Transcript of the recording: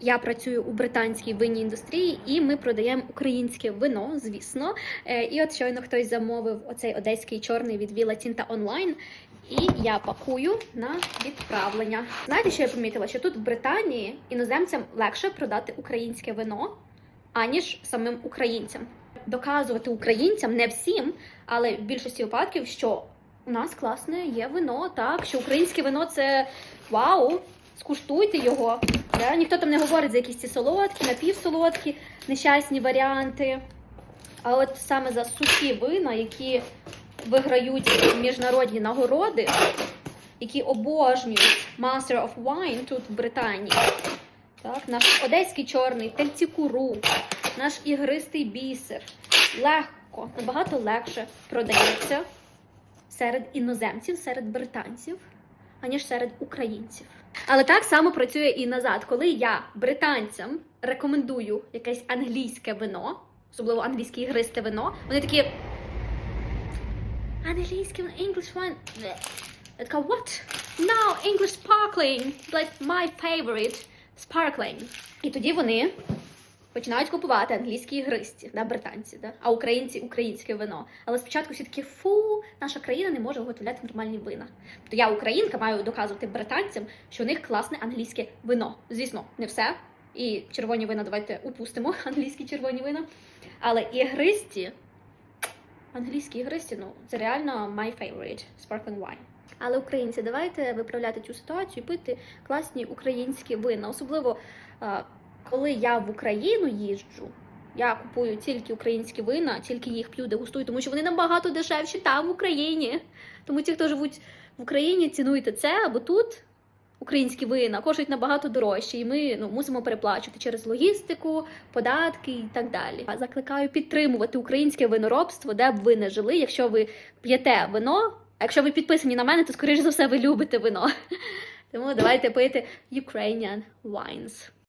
Я працюю у британській винній індустрії, і ми продаємо українське вино, звісно. Е, І от щойно хтось замовив оцей одеський чорний від Віла Тінта онлайн. І я пакую на відправлення. Знаєте, що я помітила? Що тут в Британії іноземцям легше продати українське вино, аніж самим українцям. Доказувати українцям не всім, але в більшості випадків, що у нас класне є вино, так що українське вино це вау, скуштуйте його. Да? Ніхто там не говорить за якісь ці солодкі, напівсолодкі, нещасні варіанти. А от саме за сухі вина, які виграють міжнародні нагороди, які обожнюють Master of Wine тут в Британії. Так, наш одеський чорний, тельцікуру, наш ігристий бісер. Легко, набагато легше продається серед іноземців, серед британців, аніж серед українців. Але так само працює і назад. Коли я британцям рекомендую якесь англійське вино, особливо англійське ігристе вино, вони такі. Англійське вино, English wine. Я така, what? No, English sparkling. Like my favorite sparkling. І тоді вони починають купувати англійські ігристі, да, британці, да? а українці українське вино. Але спочатку всі такі фу, наша країна не може виготовляти нормальні вина. То я, українка, маю доказувати британцям, що у них класне англійське вино. Звісно, не все. І червоні вина давайте упустимо, англійські червоні вина. Але ігристі, англійські ігристі, ну це реально my favorite sparkling wine. Але українці, давайте виправляти цю ситуацію і пити класні українські вина. Особливо коли я в Україну їжджу, я купую тільки українські вина, тільки їх п'ю, дегустую, тому що вони набагато дешевші там в Україні. Тому ті, хто живуть в Україні, цінуйте це, або тут українські вина коштують набагато дорожче, і ми ну, мусимо переплачувати через логістику, податки і так далі. Закликаю підтримувати українське виноробство, де б ви не жили. Якщо ви п'єте вино, а якщо ви підписані на мене, то скоріш за все ви любите вино. Тому давайте пити Ukrainian wines.